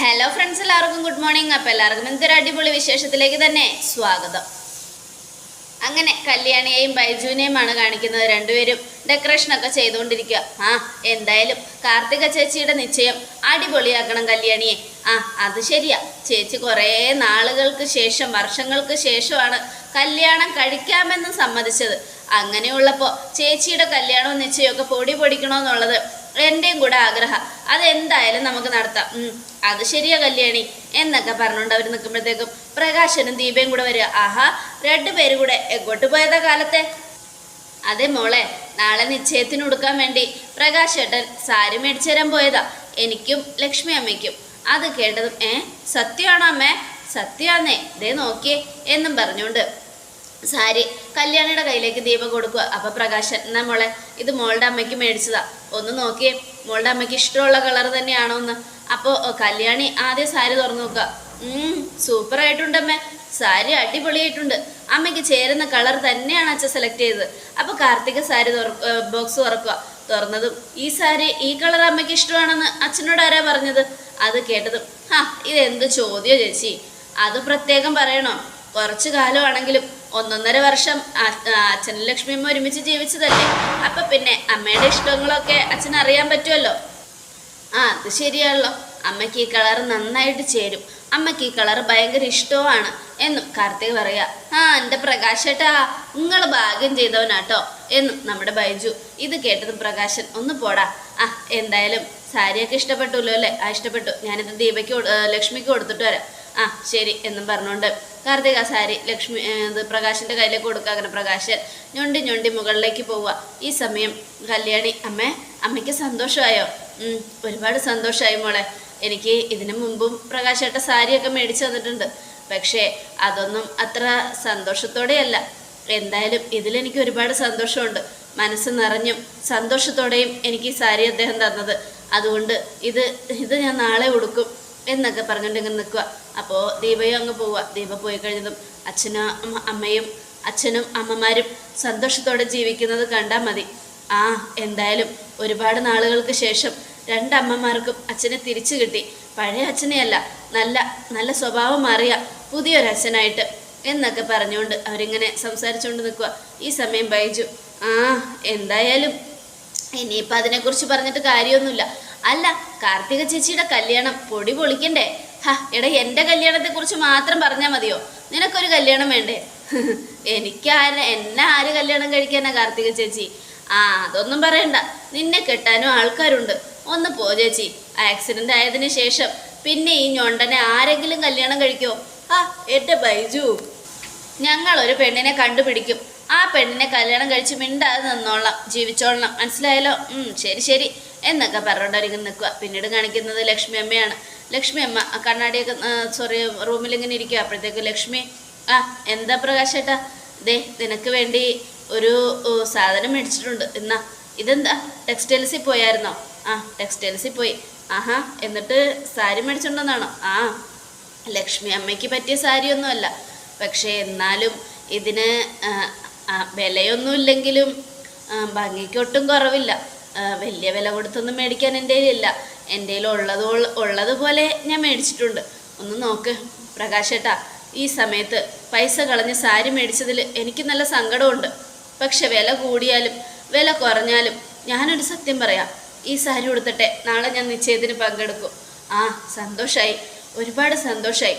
Hello friends എല്ലാവർക്കും good morning അപ്പോൾ എല്ലാവർക്കും എന്തൊരു അടിപൊളി വിശേഷത്തിലേക്ക് തന്നെ സ്വാഗതം. അങ്ങനെ കല്യാണിയെയും ബൈജുവിനെയുമാണ് കാണിക്കുന്നത് രണ്ടുപേരും. ഡെക്കറേഷനൊക്കെ ചെയ്തുകൊണ്ടിരിക്കുക. ആ എന്തായാലും കാർത്തിക ചേച്ചിയുടെ നിശ്ചയം അടിപൊളിയാക്കണം കല്യാണിയെ. ആ അത് ശരിയാ. ചേച്ചി കുറേ നാളുകൾക്ക് ശേഷം വർഷങ്ങൾക്ക് ശേഷമാണ് കല്യാണം കഴിക്കാമെന്ന് സമ്മതിച്ചത്. അങ്ങനെയുള്ളപ്പോൾ ചേച്ചിയുടെ കല്യാണവും നിശ്ചയമൊക്കെ പൊടി പൊടിക്കണമെന്നുള്ളത് എന്റെയും കൂടെ ആഗ്രഹം. അതെന്തായാലും നമുക്ക് നടത്താം. അത് ശരിയാ കല്യാണി. എന്നൊക്കെ പറഞ്ഞുകൊണ്ട് അവർ നിൽക്കുമ്പോഴത്തേക്കും പ്രകാശനും ദീപയും കൂടെ വരിക. ആഹാ രണ്ടുപേരും കൂടെ എങ്ങോട്ട് പോയത കാലത്തെ? അതെ മോളെ നാളെ നിശ്ചയത്തിന് കൊടുക്കാൻ വേണ്ടി പ്രകാശ് ഏട്ടൻ സാരി മേടിച്ചു തരാൻ പോയതാ. എനിക്കും ലക്ഷ്മി അമ്മയ്ക്കും. അത് കേട്ടതും ഏ സത്യമാണോ അമ്മേ? സത്യമാന്നേ ദേ നോക്കിയേ എന്നും പറഞ്ഞുകൊണ്ട് സാരി കല്യാണിയുടെ കയ്യിലേക്ക് ദീപം കൊടുക്കുക. അപ്പൊ പ്രകാശൻ എന്നാ മോളെ ഇത് മോളുടെ അമ്മയ്ക്ക് മേടിച്ചതാ. ഒന്ന് നോക്കിയേ മോളുടെ അമ്മയ്ക്ക് ഇഷ്ടമുള്ള കളർ തന്നെയാണോ എന്ന്. അപ്പോൾ കല്യാണി ആദ്യം സാരി തുറന്നു നോക്കുക. സൂപ്പർ ആയിട്ടുണ്ടമ്മേ. സാരി അടിപൊളിയായിട്ടുണ്ട്. അമ്മയ്ക്ക് ചേരുന്ന കളർ തന്നെയാണ് അച്ഛൻ സെലക്ട് ചെയ്തത്. അപ്പൊ കാർത്തിക സാരി ബോക്സ് തുറക്കുക. തുറന്നതും ഈ സാരി ഈ കളർ അമ്മയ്ക്ക് ഇഷ്ടമാണെന്ന് അച്ഛനോട് ആരാ പറഞ്ഞത്? അത് കേട്ടതും ഹാ എന്ത് ചോദ്യോ ചേച്ചി. അത് പ്രത്യേകം പറയണോ? കുറച്ചു കാലമാണെങ്കിലും ഒന്നൊന്നര വർഷം അച്ഛനും ലക്ഷ്മിയമ്മ ഒരുമിച്ച് ജീവിച്ചതല്ലേ? അപ്പൊ പിന്നെ അമ്മയുടെ ഇഷ്ടങ്ങളൊക്കെ അച്ഛൻ അറിയാൻ പറ്റുമല്ലോ? ആ അത് ശരിയാണല്ലോ. അമ്മയ്ക്ക് ഈ കളർ നന്നായിട്ട് ചേരും. അമ്മയ്ക്ക് ഈ കളർ ഭയങ്കര ഇഷ്ടവുമാണ് എന്നും കാർത്തിക് പറയാ ആ എന്റെ പ്രകാശേട്ടാ നിങ്ങൾ ഭാഗ്യം ചെയ്തവനാട്ടോ എന്നും നമ്മുടെ ബൈജു ഇത് കേട്ടതും പ്രകാശൻ ഒന്ന് പോടാ. ആ എന്തായാലും സാരിയൊക്കെ ഇഷ്ടപ്പെട്ടുല്ലോ അല്ലേ? ആ ഇഷ്ടപ്പെട്ടു. ഞാനിത് ദീപയ്ക്ക് ലക്ഷ്മിക്ക് കൊടുത്തിട്ട് വരാം. ആ ശരി എന്നും പറഞ്ഞുകൊണ്ട് കാർത്തിക സാരി ലക്ഷ്മി ഇത് പ്രകാശിന്റെ കയ്യിലേക്ക് കൊടുക്കുക അങ്ങനെ പ്രകാശൻ ഞൊണ്ടി ഞൊണ്ടി മുകളിലേക്ക് പോവുക. ഈ സമയം കല്യാണി അമ്മേ അമ്മയ്ക്ക് സന്തോഷമായോ? ഒരുപാട് സന്തോഷമായി മോളെ. എനിക്ക് ഇതിനു മുമ്പും പ്രകാശേട്ട സാരിയൊക്കെ മേടിച്ചു തന്നിട്ടുണ്ട്. പക്ഷേ അതൊന്നും അത്ര സന്തോഷത്തോടെയല്ല. എന്തായാലും ഇതിലെനിക്ക് ഒരുപാട് സന്തോഷമുണ്ട്. മനസ്സ് നിറഞ്ഞും സന്തോഷത്തോടെയും എനിക്ക് ഈ സാരി അദ്ദേഹം തന്നത്. അതുകൊണ്ട് ഇത് ഇത് ഞാൻ നാളെ ഉടുക്കും എന്നൊക്കെ പറഞ്ഞുകൊണ്ട് നിൽക്കുക. അപ്പോൾ ദീപയും അങ്ങ് പോവുക. ദീപ പോയി കഴിഞ്ഞതും അച്ഛനും അമ്മ- അമ്മയും അച്ഛനും അമ്മമാരും സന്തോഷത്തോടെ ജീവിക്കുന്നത് കണ്ടാൽ മതി. ആ എന്തായാലും ഒരുപാട് നാളുകൾക്ക് ശേഷം രണ്ടമ്മമാർക്കും അച്ഛനെ തിരിച്ചു കിട്ടി. പഴയ അച്ഛനെയല്ല നല്ല നല്ല സ്വഭാവം മാറിയ പുതിയൊരച്ഛനായിട്ട് എന്നൊക്കെ പറഞ്ഞുകൊണ്ട് അവരിങ്ങനെ സംസാരിച്ചുകൊണ്ട് നിൽക്കുക. ഈ സമയം ബൈജു. ആ എന്തായാലും ഇനിയിപ്പോൾ അതിനെക്കുറിച്ച് പറഞ്ഞിട്ട് കാര്യമൊന്നുമില്ല. അല്ല കാർത്തിക ചേച്ചിയുടെ കല്യാണം പൊടി പൊളിക്കണ്ടേ? ഹാ എടാ എന്റെ കല്യാണത്തെക്കുറിച്ച് മാത്രം പറഞ്ഞാൽ മതിയോ? നിനക്കൊരു കല്യാണം വേണ്ടേ? എനിക്ക് ആര് എന്നെ ആര് കല്യാണം കഴിക്കാനാ കാർത്തിക ചേച്ചി? ആ അതൊന്നും പറയണ്ട. നിന്നെ കെട്ടാനും ആൾക്കാരുണ്ട്. ഒന്ന് പോ ചേച്ചി. ആക്സിഡന്റ് ആയതിനു ശേഷം പിന്നെ ഈ ഞൊണ്ടനെ ആരെങ്കിലും കല്യാണം കഴിക്കോ? ആ എന്റെ ബൈജു. ഞങ്ങൾ ഒരു പെണ്ണിനെ കണ്ടുപിടിക്കും. ആ പെണ്ണിനെ കല്യാണം കഴിച്ച് മിണ്ടാതെ നിന്നോളാം. ജീവിച്ചോളണം. മനസ്സിലായല്ലോ? ശരി ശരി. എന്നൊക്കെ പറഞ്ഞുകൊണ്ട് ഒരുങ്ങി നിൽക്കുക പിന്നീട് കാണിക്കുന്നത് ലക്ഷ്മി അമ്മയാണ്. ലക്ഷ്മി അമ്മ കണ്ണാടിയൊക്കെ സോറി റൂമിൽ ഇങ്ങനെ ഇരിക്കുക അപ്പോഴത്തേക്ക് ലക്ഷ്മി ആ എന്താ പ്രകാശേട്ടാ ദേ നിനക്ക് വേണ്ടി ഒരു സാധനം മേടിച്ചിട്ടുണ്ട്. എന്നാ ഇതെന്താ? ടെക്സ്റ്റൈൽസിൽ പോയായിരുന്നോ? ആ ടെക്സ്റ്റൈൽസിൽ പോയി. ആഹാ എന്നിട്ട് സാരി മേടിച്ചിട്ടുണ്ടെന്നാണോ ആ ലക്ഷ്മി അമ്മയ്ക്ക് പറ്റിയ സാരിയൊന്നുമല്ല. പക്ഷേ എന്നാലും ഇതിന് വിലയൊന്നുമില്ലെങ്കിലും ഭംഗിക്കൊട്ടും കുറവില്ല. വലിയ വില കൊടുത്തൊന്നും മേടിക്കാൻ എന്റെ കയ്യിലില്ല. എന്റെ ഉള്ളത് ഉള്ളതുപോലെ ഞാൻ മേടിച്ചിട്ടുണ്ട്. ഒന്ന് നോക്ക് പ്രകാശേട്ടാ ഈ സമയത്ത് പൈസ കളഞ്ഞ് സാരി മേടിച്ചതിൽ എനിക്ക് നല്ല സങ്കടമുണ്ട്. പക്ഷെ വില കൂടിയാലും വില കുറഞ്ഞാലും ഞാനൊരു സത്യം പറയാം ഈ സാരി ഉടുത്തട്ടെ നാളെ ഞാൻ നിശ്ചയത്തിന് പങ്കെടുക്കും. ആ സന്തോഷായി. ഒരുപാട് സന്തോഷായി.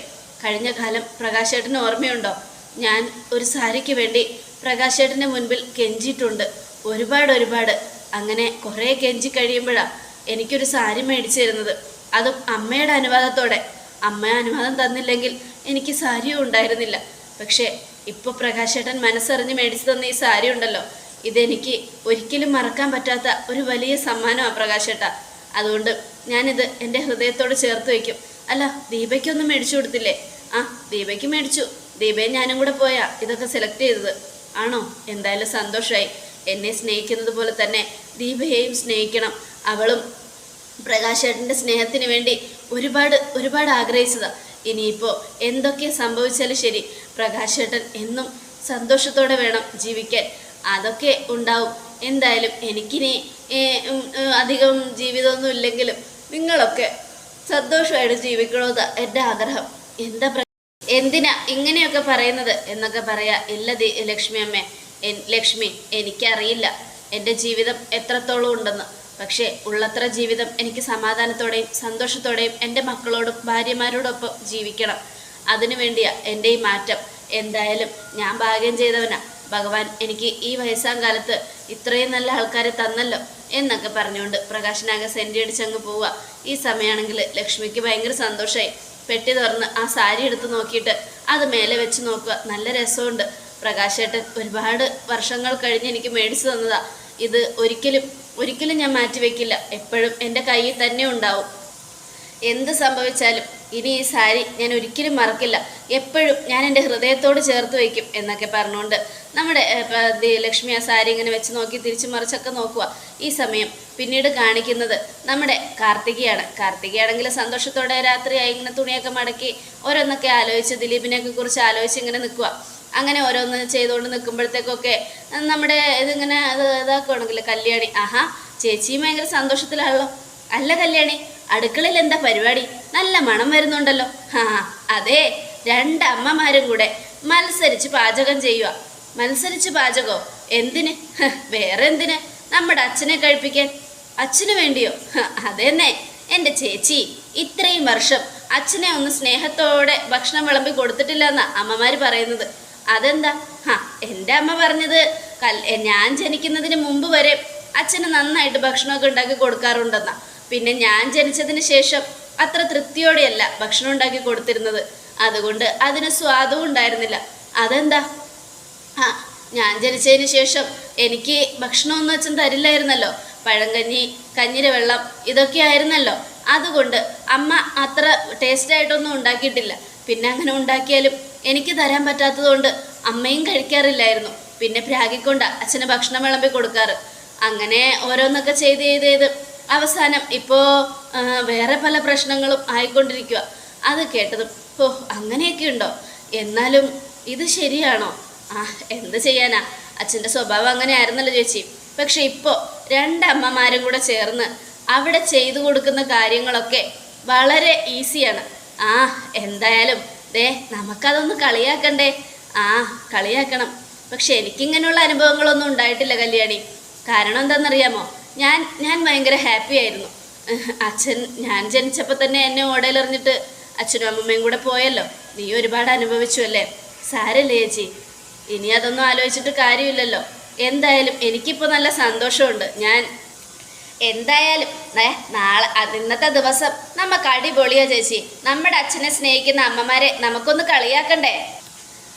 കഴിഞ്ഞ കാലം പ്രകാശേട്ടന് ഓർമ്മയുണ്ടോ? ഞാൻ ഒരു സാരിക്ക് വേണ്ടി പ്രകാശേട്ടന്റെ മുൻപിൽ കെഞ്ചിയിട്ടുണ്ട്. ഒരുപാട് ഒരുപാട്. അങ്ങനെ കുറേ കെഞ്ചി കഴിയുമ്പോഴാണ് എനിക്കൊരു സാരി മേടിച്ചു തരുന്നത് അതും അമ്മയുടെ അനുവാദത്തോടെ. അമ്മ അനുവാദം തന്നില്ലെങ്കിൽ എനിക്ക് സാരിയും ഉണ്ടായിരുന്നില്ല. പക്ഷേ ഇപ്പോൾ പ്രകാശേട്ടൻ മനസ്സറിഞ്ഞ് മേടിച്ചു തന്ന ഈ സാരി ഉണ്ടല്ലോ. ഇതെനിക്ക് ഒരിക്കലും മറക്കാൻ പറ്റാത്ത ഒരു വലിയ സമ്മാനമാണ് പ്രകാശേട്ട. അതുകൊണ്ട് ഞാനിത് എന്റെ ഹൃദയത്തോട് ചേർത്ത് വയ്ക്കും അല്ല ദീപയ്ക്കൊന്നും മേടിച്ചു കൊടുത്തില്ലേ? ആ ദീപയ്ക്ക് മേടിച്ചു. ദീപയും ഞാനും കൂടെ പോയാ ഇതൊക്കെ സെലക്ട് ചെയ്തത്. ആണോ? എന്തായാലും സന്തോഷമായി എന്നെ സ്നേഹിക്കുന്നത് പോലെ തന്നെ ദീപയെയും സ്നേഹിക്കണം. അവളും പ്രകാശേട്ടന്റെ സ്നേഹത്തിന് വേണ്ടി ഒരുപാട് ഒരുപാട് ആഗ്രഹിച്ചതാണ് ഇനിയിപ്പോൾ എന്തൊക്കെ സംഭവിച്ചാലും ശരി പ്രകാശേട്ടൻ എന്നും സന്തോഷത്തോടെ വേണം ജീവിക്കാൻ. അതൊക്കെ ഉണ്ടാവും. എന്തായാലും എനിക്കിനി അധികം ജീവിതമൊന്നും ഇല്ലെങ്കിലും നിങ്ങളൊക്കെ സന്തോഷമായിട്ട് ജീവിക്കണമെന്ന് എന്റെ ആഗ്രഹം. എന്താ എന്തിനാ ഇങ്ങനെയൊക്കെ പറയുന്നത് എന്നൊക്കെ പറയാ ഇല്ല ലക്ഷ്മി അമ്മ ലക്ഷ്മി എനിക്കറിയില്ല. എന്റെ ജീവിതം എത്രത്തോളം ഉണ്ടെന്ന്. പക്ഷേ ഉള്ളത്ര ജീവിതം എനിക്ക് സമാധാനത്തോടെയും സന്തോഷത്തോടെയും എന്റെ മക്കളോടും ഭാര്യമാരോടൊപ്പം ജീവിക്കണം. അതിനു വേണ്ടിയാ എന്റെ ഈ മാറ്റം. എന്തായാലും ഞാൻ ഭാഗ്യം ചെയ്തവനാ. ഭഗവാൻ എനിക്ക് ഈ വയസ്സാം കാലത്ത് ഇത്രയും നല്ല ആൾക്കാരെ തന്നല്ലോ എന്നൊക്കെ പറഞ്ഞുകൊണ്ട് പ്രകാശനാകെ സെന്റി അടിച്ചങ്ങ് പോവുക. ഈ സമയമാണെങ്കിൽ ലക്ഷ്മിക്ക് ഭയങ്കര സന്തോഷമായി പെട്ടി തുറന്ന് ആ സാരി എടുത്ത് നോക്കിയിട്ട് അത് മേലെ വെച്ച് നോക്കുക. നല്ല രസമുണ്ട്. പ്രകാശേട്ടൻ ഒരുപാട് വർഷങ്ങൾ കഴിഞ്ഞ് എനിക്ക് മേടിച്ചു തന്നതാ. ഇത് ഒരിക്കലും ഒരിക്കലും ഞാൻ മാറ്റിവെക്കില്ല എപ്പോഴും എന്റെ കയ്യിൽ തന്നെ ഉണ്ടാവും. എന്ത് സംഭവിച്ചാലും ഇനി ഈ സാരി ഞാൻ ഒരിക്കലും മറക്കില്ല. എപ്പോഴും ഞാൻ എന്റെ ഹൃദയത്തോട് ചേർത്ത് വയ്ക്കും എന്നൊക്കെ പറഞ്ഞുകൊണ്ട് നമ്മുടെ ലക്ഷ്മി ആ സാരി ഇങ്ങനെ വെച്ച് നോക്കി തിരിച്ചു മറിച്ചൊക്കെ നോക്കുക ഈ സമയം പിന്നീട് കാണിക്കുന്നത് നമ്മുടെ കാർത്തികയാണ്. കാർത്തികയാണെങ്കിൽ സന്തോഷത്തോടെ രാത്രിയായി ഇങ്ങനെ തുണിയൊക്കെ മടക്കി ഓരോന്നൊക്കെ ആലോചിച്ച് ദിലീപിനെയൊക്കെ കുറിച്ച് ആലോചിച്ച് ഇങ്ങനെ നിൽക്കുക അങ്ങനെ ഓരോന്ന് ചെയ്തുകൊണ്ട് നിൽക്കുമ്പോഴത്തേക്കൊക്കെ നമ്മുടെ ഇതിങ്ങനെ അത് ഇതാക്കുകയാണെങ്കിൽ കല്യാണി. ആഹാ ചേച്ചിയും ഭയങ്കര സന്തോഷത്തിലാണല്ലോ. അല്ല കല്യാണി അടുക്കളയിൽ എന്താ പരിപാടി? നല്ല മണം വരുന്നുണ്ടല്ലോ. ആ അതെ രണ്ട് അമ്മമാരും കൂടെ മത്സരിച്ച് പാചകം ചെയ്യുക മത്സരിച്ച് പാചകോ? എന്തിന്? വേറെ എന്തിന് നമ്മുടെ അച്ഛനെ കഴിപ്പിക്കാൻ. അച്ഛന് വേണ്ടിയോ? അതെ അതെന്നെ. എന്റെ ചേച്ചി ഇത്രയും വർഷം അച്ഛനെ ഒന്ന് സ്നേഹത്തോടെ ഭക്ഷണം വിളമ്പി കൊടുത്തിട്ടില്ല എന്നാ അമ്മമാർ പറയുന്നത്. അതെന്താ? ഹാ എന്റെ അമ്മ പറഞ്ഞത് കൽ ഞാൻ ജനിക്കുന്നതിന് മുമ്പ് വരെ അച്ഛന് നന്നായിട്ട് ഭക്ഷണമൊക്കെ ഉണ്ടാക്കി കൊടുക്കാറുണ്ടെന്നാ. പിന്നെ ഞാൻ ജനിച്ചതിന് ശേഷം അത്ര തൃപ്തിയോടെയല്ല ഭക്ഷണം ഉണ്ടാക്കി കൊടുത്തിരുന്നത്. അതുകൊണ്ട് അതിന് സ്വാദവും ഉണ്ടായിരുന്നില്ല. അതെന്താ? ആ ഞാൻ ജനിച്ചതിന് ശേഷം എനിക്ക് ഭക്ഷണമൊന്നും അച്ഛൻ തരില്ലായിരുന്നല്ലോ. പഴങ്കഞ്ഞി കഞ്ഞിര വെള്ളം ഇതൊക്കെ ആയിരുന്നല്ലോ. അതുകൊണ്ട് അമ്മ അത്ര ടേസ്റ്റായിട്ടൊന്നും ഉണ്ടാക്കിയിട്ടില്ല. പിന്നെ അങ്ങനെ ഉണ്ടാക്കിയാലും എനിക്ക് തരാൻ പറ്റാത്തതുകൊണ്ട് അമ്മയും കഴിക്കാറില്ലായിരുന്നു. പിന്നെ പ്രാഗിക്കൊണ്ട് അച്ഛന് ഭക്ഷണം വിളമ്പി കൊടുക്കാറ്. അങ്ങനെ ഓരോന്നൊക്കെ ചെയ്ത് ചെയ്ത് ചെയ്ത് അവസാനം ഇപ്പോൾ വേറെ പല പ്രശ്നങ്ങളും ആയിക്കൊണ്ടിരിക്കുക അത് കേട്ടതും ഓ അങ്ങനെയൊക്കെ ഉണ്ടോ? എന്നാലും ഇത് ശരിയാണോ? ആ എന്ത് ചെയ്യാനാ? അച്ഛന്റെ സ്വഭാവം അങ്ങനെ ആയിരുന്നല്ലോ ചേച്ചി. പക്ഷെ ഇപ്പോൾ രണ്ടമ്മമാരും കൂടെ ചേർന്ന് അവിടെ ചെയ്തു കൊടുക്കുന്ന കാര്യങ്ങളൊക്കെ വളരെ ഈസിയാണ്. ആ എന്തായാലും ദേ നമുക്കതൊന്ന് കളിയാക്കണ്ടേ. ആ കളിയാക്കണം. പക്ഷെ എനിക്കിങ്ങനെയുള്ള അനുഭവങ്ങളൊന്നും ഉണ്ടായിട്ടില്ല കല്യാണി. കാരണം എന്താണെന്നറിയാമോ? ഞാൻ ഞാൻ ഭയങ്കര ഹാപ്പി ആയിരുന്നു. അച്ഛൻ ഞാൻ ജനിച്ചപ്പോൾ തന്നെ എന്നെ ഓടയിലെറിഞ്ഞിട്ട് അച്ഛനും അമ്മമ്മയും കൂടെ പോയല്ലോ. നീ ഒരുപാട് അനുഭവിച്ചു അല്ലേ? സാരല്ലേ ചേച്ചി? ഇനി അതൊന്നും ആലോചിച്ചിട്ട് കാര്യമില്ലല്ലോ. എന്തായാലും എനിക്കിപ്പോൾ നല്ല സന്തോഷമുണ്ട്. ഞാൻ എന്തായാലും നാളെ ഇന്നത്തെ ദിവസം നമുക്ക് അടിപൊളിയാ ചേച്ചി. നമ്മുടെ അച്ഛനെ സ്നേഹിക്കുന്ന അമ്മമാരെ നമുക്കൊന്ന് കളിയാക്കണ്ടേ?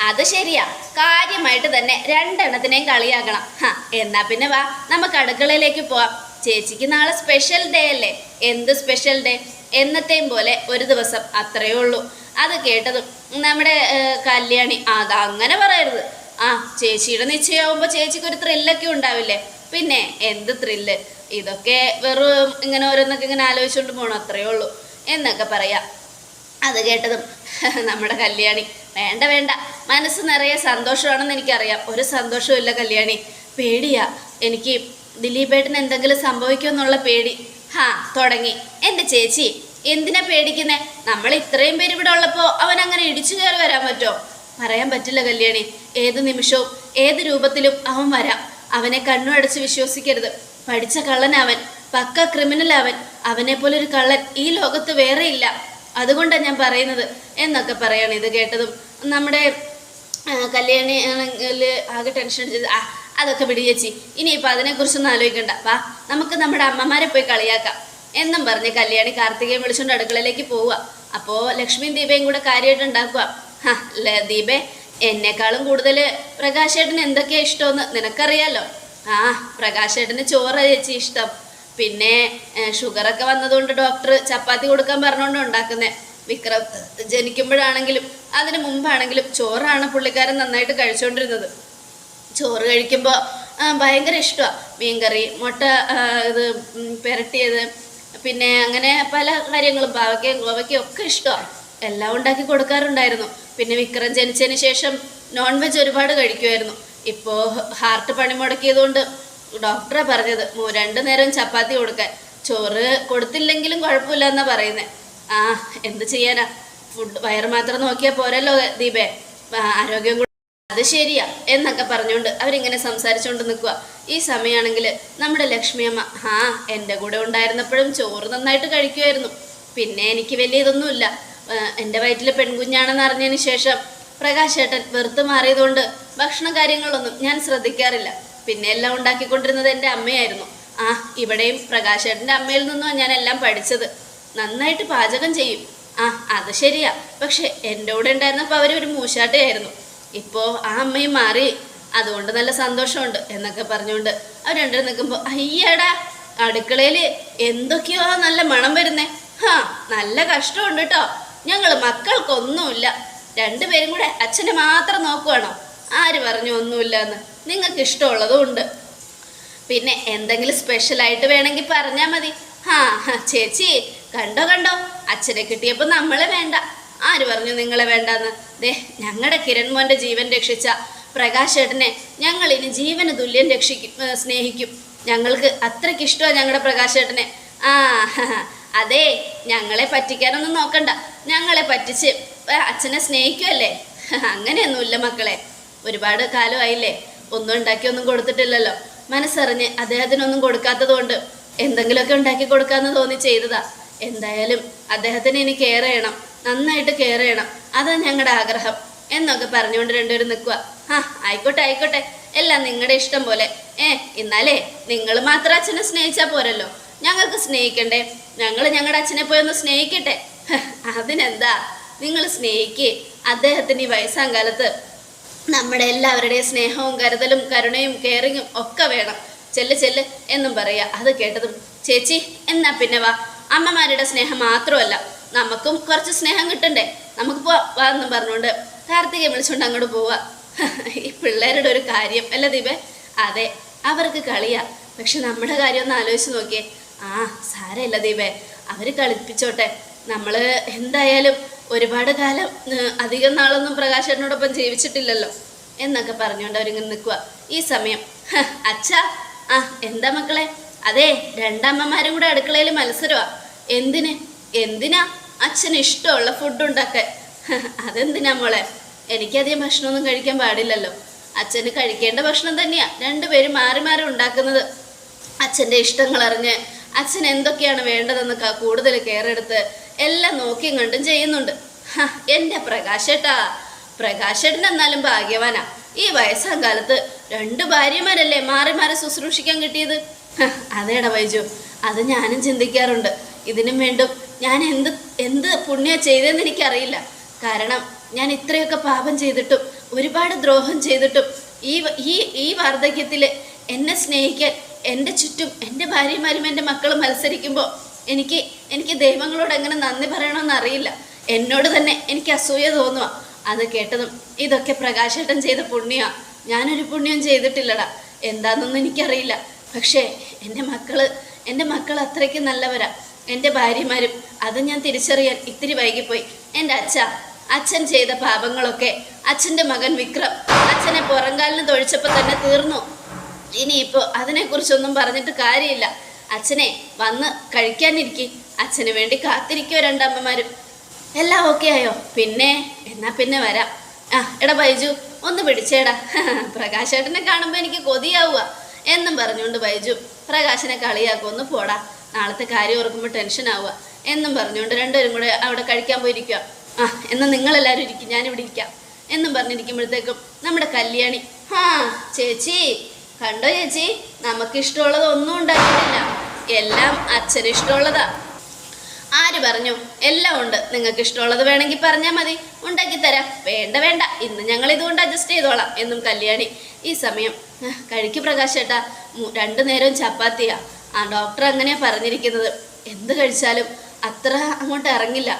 അത് ശരിയാ. കാര്യമായിട്ട് തന്നെ രണ്ടെണ്ണത്തിനെയും കളിയാക്കണം. ഹ എന്നാ പിന്നെ വാ നമുക്ക് അടുക്കളയിലേക്ക് പോവാം. ചേച്ചിക്ക് നാളെ സ്പെഷ്യൽ ഡേ അല്ലേ? എന്ത് സ്പെഷ്യൽ ഡേ എന്നത്തെയും പോലെ ഒരു ദിവസം അത്രയേ ഉള്ളൂ. അത് കേട്ടതും നമ്മുടെ കല്യാണി അത് അങ്ങനെ പറയരുത്. ആ ചേച്ചിയുടെ നിശ്ചയമാകുമ്പോൾ ചേച്ചിക്ക് ഒരു ത്രില്ലൊക്കെ ഉണ്ടാവില്ലേ? പിന്നെ എന്ത് ത്രില്ല് ഇതൊക്കെ വെറും ഇങ്ങനെ ഓരോന്നൊക്കെ ഇങ്ങനെ ആലോചിച്ചുകൊണ്ട് പോകണം അത്രയേ ഉള്ളൂ. എന്നൊക്കെ പറയാം. അത് കേട്ടതും നമ്മുടെ കല്യാണി. വേണ്ട വേണ്ട. മനസ്സ് നിറയെ സന്തോഷമാണെന്ന് എനിക്കറിയാം. ഒരു സന്തോഷമില്ല കല്യാണി. പേടിയാ. എനിക്ക് ദിലീപേട്ടന് എന്തെങ്കിലും സംഭവിക്കുമെന്നുള്ള പേടി. ഹാ തുടങ്ങി. എന്റെ ചേച്ചി എന്തിനാ പേടിക്കുന്നേ? നമ്മൾ ഇത്രയും പേര് ഇവിടെ ഉള്ളപ്പോൾ അവൻ അങ്ങനെ ഇടിച്ചു കയറി വരാൻ പറ്റുമോ പറയാൻ പറ്റില്ല കല്യാണി. ഏത് നിമിഷവും ഏത് രൂപത്തിലും അവൻ വരാം. അവനെ കണ്ണു അടച്ച് വിശ്വസിക്കരുത്. പഠിച്ച കള്ളൻ അവൻ പക്ക ക്രിമിനൽ അവൻ അവനെ പോലെ ഒരു കള്ളൻ ഈ ലോകത്ത് വേറെ ഇല്ല അതുകൊണ്ടാണ് ഞാൻ പറയുന്നത് എന്നൊക്കെ പറയാണ് ഇത് കേട്ടതും. നമ്മുടെ കല്യാണിയാണെങ്കിൽ ആകെ ടെൻഷൻ അടിച്ചത് ആ അതൊക്കെ വിടിയേച്ചി ഇനിയിപ്പോൾ അതിനെക്കുറിച്ചൊന്നും ആലോചിക്കണ്ട. വാ നമുക്ക് നമ്മുടെ അമ്മമാരെ പോയി കളിയാക്കാം. എന്നും പറഞ്ഞ് കല്യാണി കാർത്തികയും വിളിച്ചുകൊണ്ട് അടുക്കളയിലേക്ക് പോവുക. അപ്പോൾ ലക്ഷ്മിയും ദീപയും കൂടെ കാര്യമായിട്ട് ഉണ്ടാക്കുക. ഹാ ദീപേ എന്നെക്കാളും കൂടുതൽ പ്രകാശേട്ടന് എന്തൊക്കെയാണ് ഇഷ്ടമെന്ന് നിനക്കറിയാലോ? ആ പ്രകാശേട്ടന് ചോറ് ചേച്ചി ഇഷ്ടം. പിന്നെ ഷുഗറൊക്കെ വന്നതുകൊണ്ട് ഡോക്ടർ ചപ്പാത്തി കൊടുക്കാൻ പറഞ്ഞുകൊണ്ട് ഉണ്ടാക്കുന്നേ. വിക്രം ജനിക്കുമ്പോഴാണെങ്കിലും അതിന് മുമ്പാണെങ്കിലും ചോറാണ് പുള്ളിക്കാരൻ നന്നായിട്ട് കഴിച്ചുകൊണ്ടിരുന്നത് ചോറ് കഴിക്കുമ്പോൾ ഭയങ്കര ഇഷ്ടമാണ് മീൻകറി മുട്ട ഇത് പുരട്ടിയത്. പിന്നെ അങ്ങനെ പല കാര്യങ്ങളും പാവയ്ക്കയും ഗോവയ്ക്കയും ഒക്കെ ഇഷ്ടമാണ് എല്ലാം ഉണ്ടാക്കി കൊടുക്കാറുണ്ടായിരുന്നു. പിന്നെ വിക്രം ജനിച്ചതിന് ശേഷം നോൺ വെജ് ഒരുപാട് കഴിക്കുമായിരുന്നു ഇപ്പോൾ ഹാർട്ട് പണി മുടക്കിയതുകൊണ്ട് ഡോക്ടറെ പറഞ്ഞത് രണ്ടു നേരം ചപ്പാത്തി കൊടുക്കാൻ. ചോറ് കൊടുത്തില്ലെങ്കിലും കുഴപ്പമില്ല എന്നാ പറയുന്നത് ആ എന്ത് ചെയ്യാനാ? ഫുഡ് വയറ് മാത്രം നോക്കിയാൽ പോരല്ലോ ദീപേ. ആരോഗ്യം അത് ശരിയാ എന്നൊക്കെ പറഞ്ഞുകൊണ്ട് അവരിങ്ങനെ സംസാരിച്ചുകൊണ്ട് നിൽക്കുക ഈ സമയമാണെങ്കിൽ നമ്മുടെ ലക്ഷ്മിയമ്മ ആ എന്റെ കൂടെ ഉണ്ടായിരുന്നപ്പോഴും ചോറ് നന്നായിട്ട് കഴിക്കുമായിരുന്നു പിന്നെ എനിക്ക് വലിയ ഇതൊന്നുമില്ല എന്റെ വയറ്റിൽ പെൺകുഞ്ഞാണെന്ന് അറിഞ്ഞതിന് ശേഷം പ്രകാശ് ഏട്ടൻ വെറുത്ത് മാറിയതുകൊണ്ട് ഭക്ഷണ കാര്യങ്ങളൊന്നും ഞാൻ ശ്രദ്ധിക്കാറില്ല. പിന്നെ എല്ലാം ഉണ്ടാക്കിക്കൊണ്ടിരുന്നത് എന്റെ അമ്മയായിരുന്നു. ആ ഇവിടെയും പ്രകാശ് ഏട്ടന്റെ അമ്മയിൽ നിന്നും ഞാൻ എല്ലാം പഠിച്ചത്. നന്നായിട്ട് പാചകം ചെയ്യും. ആ അത് ശരിയാ. പക്ഷെ എന്റെ കൂടെ ഉണ്ടായിരുന്നപ്പോൾ അവർ ഒരു മൂശാട്ടയായിരുന്നു. ഇപ്പോൾ ആ അമ്മയും മാറി. അതുകൊണ്ട് നല്ല സന്തോഷമുണ്ട് എന്നൊക്കെ പറഞ്ഞുകൊണ്ട് അവർ രണ്ടുപേരും നിൽക്കുമ്പോൾ അയ്യടാ അടുക്കളയിൽ എന്തൊക്കെയോ നല്ല മണം വരുന്നേ. ഹാ നല്ല കഷ്ടമുണ്ട് കേട്ടോ ഞങ്ങൾ മക്കൾക്കൊന്നുമില്ല. രണ്ടുപേരും കൂടെ അച്ഛനെ മാത്രം നോക്കുവാണോ? ആര് പറഞ്ഞു ഒന്നുമില്ല എന്ന് നിങ്ങൾക്ക് ഇഷ്ടമുള്ളതും ഉണ്ട്. പിന്നെ എന്തെങ്കിലും സ്പെഷ്യലായിട്ട് വേണമെങ്കിൽ പറഞ്ഞാൽ മതി. ആ ചേച്ചി കണ്ടോ കണ്ടോ? അച്ഛനെ കിട്ടിയപ്പോൾ നമ്മളെ വേണ്ട. ആര് പറഞ്ഞു നിങ്ങളെ വേണ്ടെന്ന്? ദേ ഞങ്ങളുടെ കിരൺ മോന്റെ ജീവൻ രക്ഷിച്ച പ്രകാശേട്ടനെ ഞങ്ങൾ ഇനി ജീവന് തുല്യം രക്ഷിക്കും സ്നേഹിക്കും. ഞങ്ങൾക്ക് അത്രയ്ക്ക് ഇഷ്ടമാണ് ഞങ്ങളുടെ പ്രകാശേട്ടനെ. ആ അതെ ഞങ്ങളെ പറ്റിക്കാനൊന്നും നോക്കണ്ട. ഞങ്ങളെ പറ്റിച്ച് അച്ഛനെ സ്നേഹിക്കുമല്ലേ അങ്ങനെയൊന്നുമില്ല മക്കളെ. ഒരുപാട് കാലമായില്ലേ ഒന്നും ഉണ്ടാക്കി ഒന്നും കൊടുത്തിട്ടില്ലല്ലോ. മനസ്സറിഞ്ഞ് അദ്ദേഹത്തിനൊന്നും കൊടുക്കാത്തത് കൊണ്ട് എന്തെങ്കിലുമൊക്കെ ഉണ്ടാക്കി കൊടുക്കാമെന്ന് തോന്നി ചെയ്തതാ. എന്തായാലും അദ്ദേഹത്തിന് ഇനി കെയർ ചെയ്യണം. നന്നായിട്ട് കെയർ ചെയ്യണം. അതാ ഞങ്ങളുടെ ആഗ്രഹം. എന്നൊക്കെ പറഞ്ഞുകൊണ്ട് രണ്ടുപേരും നിൽക്കുക ആ ആയിക്കോട്ടെ ആയിക്കോട്ടെ. എല്ലാം നിങ്ങളുടെ ഇഷ്ടം പോലെ. ഏ എന്നാലേ നിങ്ങൾ മാത്രം അച്ഛനെ സ്നേഹിച്ചാൽ പോരല്ലോ. ഞങ്ങൾക്ക് സ്നേഹിക്കണ്ടേ? ഞങ്ങൾ ഞങ്ങളുടെ അച്ഛനെ പോയി ഒന്ന് സ്നേഹിക്കട്ടെ. അതിനെന്താ? നിങ്ങൾ സ്നേഹിക്കേ. അദ്ദേഹത്തിന് ഈ വയസ്സാം കാലത്ത് നമ്മുടെ എല്ലാവരുടെയും സ്നേഹവും കരുതലും കരുണയും കെയറിങ്ങും ഒക്കെ വേണം. ചെല്ല് ചെല്ല് എന്നും പറയാ. അത് കേട്ടതും ചേച്ചി എന്നാ പിന്നെ വാ. അമ്മമാരുടെ സ്നേഹം മാത്രമല്ല നമുക്കും കുറച്ച് സ്നേഹം കിട്ടണ്ടേ? നമുക്ക് വാ എന്നും പറഞ്ഞുകൊണ്ട് കാർത്തികയെ വിളിച്ചുകൊണ്ട് അങ്ങോട്ട് പോവാ. ഈ പിള്ളേരുടെ ഒരു കാര്യം അല്ല ദീപേ? അതെ അവർക്ക് കളിയാ. പക്ഷെ നമ്മുടെ കാര്യം ഒന്ന് ആലോചിച്ച് നോക്കിയേ. ആ സാരമില്ല ദീപേ അവർ കളിപ്പിച്ചോട്ടെ. നമ്മൾ എന്തായാലും ഒരുപാട് കാലം അധികം നാളൊന്നും പ്രകാശനോടൊപ്പം ജീവിച്ചിട്ടില്ലല്ലോ എന്നൊക്കെ പറഞ്ഞുകൊണ്ട് അവരിങ്ങനെ നിൽക്കുക ഈ സമയം. അച്ഛ. ആ എന്താ മക്കളെ? അതെ രണ്ടമ്മമാരും കൂടെ അടുക്കളയിൽ മത്സരമാ എന്തിന്? എന്തിനാ അച്ഛന് ഇഷ്ടമുള്ള ഫുഡ് ഉണ്ടാക്കാൻ? "ഹ, അതെന്തിനാ മോളെ? എനിക്കധികം ഭക്ഷണമൊന്നും കഴിക്കാൻ പാടില്ലല്ലോ. അച്ഛന് കഴിക്കേണ്ട ഭക്ഷണം തന്നെയാ. രണ്ടുപേരും മാറി മാറി ഉണ്ടാക്കുന്നത്. അച്ഛന്റെ ഇഷ്ടങ്ങൾ അറിഞ്ഞ് അച്ഛൻ എന്തൊക്കെയാണ് വേണ്ടതെന്ന് കൂടുതൽ കെയർ എടുത്ത് എല്ലാം നോക്കിയും കണ്ടും ചെയ്യുന്നുണ്ട്. എന്റെ പ്രകാശേട്ടാ. പ്രകാശേട്ടൻ എന്നാലും ഭാഗ്യവാനാ. ഈ വയസ്സാം കാലത്ത് രണ്ട് ഭാര്യമാരല്ലേ മാറി മാറി ശുശ്രൂഷിക്കാൻ കിട്ടിയത്? അതേടാ വൈജു. അത് ഞാനും ചിന്തിക്കാറുണ്ട്. ഇതിനും വേണ്ടും ഞാൻ എന്ത് എന്ത് പുണ്യ ചെയ്തതെന്ന് എനിക്കറിയില്ല. കാരണം ഞാൻ ഇത്രയൊക്കെ പാപം ചെയ്തിട്ടും ഒരുപാട് ദ്രോഹം ചെയ്തിട്ടും ഈ ഈ ഈ വാർദ്ധക്യത്തിൽ എന്നെ സ്നേഹിക്കാൻ എന്റെ ചുറ്റും എന്റെ ഭാര്യമാരും എന്റെ മക്കളും മത്സരിക്കുമ്പോൾ എനിക്ക് എനിക്ക് ദൈവങ്ങളോട് എങ്ങനെ നന്ദി പറയണമെന്ന് അറിയില്ല. എന്നോട് തന്നെ എനിക്ക് അസൂയ തോന്നുക അത് കേട്ടതും ഇതൊക്കെ പ്രകാശേട്ടൻ ചെയ്ത പുണ്യമാ ഞാനൊരു പുണ്യം ചെയ്തിട്ടില്ലടാ. എന്താണെന്നൊന്നും എനിക്കറിയില്ല. പക്ഷേ എന്റെ മക്കൾ എന്റെ മക്കൾ അത്രയ്ക്ക് നല്ലവരാ. എന്റെ ഭാര്യമാരും അത് ഞാൻ തിരിച്ചറിയാൻ ഇത്തിരി വൈകിപ്പോയി. എന്റെ അച്ഛ അച്ഛൻ ചെയ്ത പാപങ്ങളൊക്കെ അച്ഛന്റെ മകൻ വിക്രം അച്ഛനെ പുറംകാലിന് തൊഴിച്ചപ്പോൾ തന്നെ തീർന്നു. ഇനിയിപ്പോൾ അതിനെക്കുറിച്ചൊന്നും പറഞ്ഞിട്ട് കാര്യമില്ല. അച്ഛനെ വന്ന് കഴിക്കാനിരിക്കി. അച്ഛന് വേണ്ടി കാത്തിരിക്കോ രണ്ടമ്മമാരും. എല്ലാം ഓക്കെ ആയോ? പിന്നെ എന്നാ പിന്നെ വരാം. ആ എടാ ബൈജു ഒന്ന് പിടിച്ചേടാ. പ്രകാശേട്ടനെ കാണുമ്പോൾ എനിക്ക് കൊതിയാവുക. എന്നും പറഞ്ഞുകൊണ്ട് ബൈജു പ്രകാശിനെ കളിയാക്കും ഒന്ന് പോടാ. നാളത്തെ കാര്യം ഓർക്കുമ്പോൾ ടെൻഷൻ ആവുക. എന്നും പറഞ്ഞുകൊണ്ട് രണ്ടുപേരും കൂടെ അവിടെ കഴിക്കാൻ പോയിരിക്കുക. ആ എന്നാൽ നിങ്ങളെല്ലാവരും ഇരിക്കും ഞാനിവിടെ ഇരിക്കാം. എന്നും പറഞ്ഞിരിക്കുമ്പോഴത്തേക്കും നമ്മുടെ കല്യാണി. ആ ചേച്ചി. കണ്ടോ ചേച്ചി? നമുക്ക് ഇഷ്ടമുള്ളത് ഒന്നും ഉണ്ടാക്കിയിട്ടില്ല എല്ലാം അച്ഛന് ഇഷ്ടമുള്ളതാ. ആര് പറഞ്ഞു? എല്ലാം ഉണ്ട്. നിങ്ങൾക്ക് ഇഷ്ടമുള്ളത് വേണമെങ്കിൽ പറഞ്ഞാൽ മതി. ഉണ്ടാക്കി തരാം. വേണ്ട വേണ്ട. ഇന്ന് ഞങ്ങൾ ഇതുകൊണ്ട് അഡ്ജസ്റ്റ് ചെയ്തോളാം എന്നും കല്യാണി. ഈ സമയം "ആ, കഴിക്ക് പ്രകാശേട്ടാ രണ്ടു നേരവും ചപ്പാത്തിയാ. ആ ഡോക്ടർ അങ്ങനെയാ പറഞ്ഞിരിക്കുന്നത്. എന്ത് കഴിച്ചാലും അത്ര അങ്ങോട്ട് ഇറങ്ങില്ല.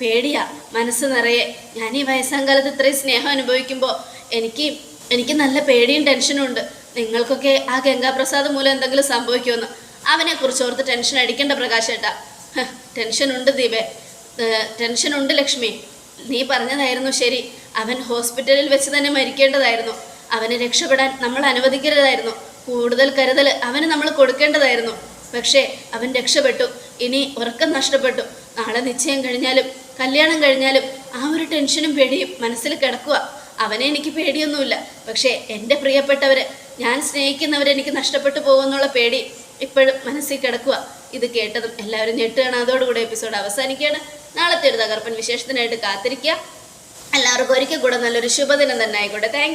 പേടിയാ മനസ്സ് നിറയെ. ഞാൻ ഈ വയസ്സാം കാലത്ത് ഇത്രയും സ്നേഹം അനുഭവിക്കുമ്പോൾ എനിക്ക് എനിക്ക് നല്ല പേടിയും ടെൻഷനും ഉണ്ട്. നിങ്ങൾക്കൊക്കെ ആ ഗംഗാപ്രസാദ് മൂലം എന്തെങ്കിലും സംഭവിക്കുമെന്ന് അവനെ കുറിച്ച് ഓർത്ത് ടെൻഷൻ അടിക്കേണ്ട പ്രകാശേട്ടാ. ടെൻഷൻ ഉണ്ട് ദീപേ. ഉണ്ട് ലക്ഷ്മി. നീ പറഞ്ഞതായിരുന്നു ശരി. അവൻ ഹോസ്പിറ്റലിൽ വെച്ച് തന്നെ മരിക്കേണ്ടതായിരുന്നു. അവനെ രക്ഷപ്പെടാൻ നമ്മൾ അനുവദിക്കരുതായിരുന്നു. കൂടുതൽ കരുതൽ അവന് നമ്മൾ കൊടുക്കേണ്ടതായിരുന്നു. പക്ഷേ അവൻ രക്ഷപ്പെട്ടു. ഇനി ഉറക്കം നഷ്ടപ്പെട്ടു. നാളെ നിശ്ചയം കഴിഞ്ഞാലും കല്യാണം കഴിഞ്ഞാലും ആ ഒരു ടെൻഷനും പേടിയും മനസ്സിൽ കിടക്കുക അവനെ എനിക്ക് പേടിയൊന്നുമില്ല. പക്ഷേ എന്റെ പ്രിയപ്പെട്ടവര് ഞാൻ സ്നേഹിക്കുന്നവരെനിക്ക് നഷ്ടപ്പെട്ടു പോകുമെന്നുള്ള പേടി ഇപ്പോഴും മനസ്സിൽ കിടക്കുക. ഇത് കേട്ടതും എല്ലാവരും ഞെട്ടുകയാണ് അതോടുകൂടെ എപ്പിസോഡ് അവസാനിക്കുകയാണ്. നാളത്തെ ഒരു തകർപ്പൻ വിശേഷത്തിനായിട്ട് കാത്തിരിക്കുക. എല്ലാവർക്കും ഒരിക്കൽ കൂടെ നല്ലൊരു ശുഭദിനം തന്നെ ആയിക്കോട്ടെ. താങ്ക്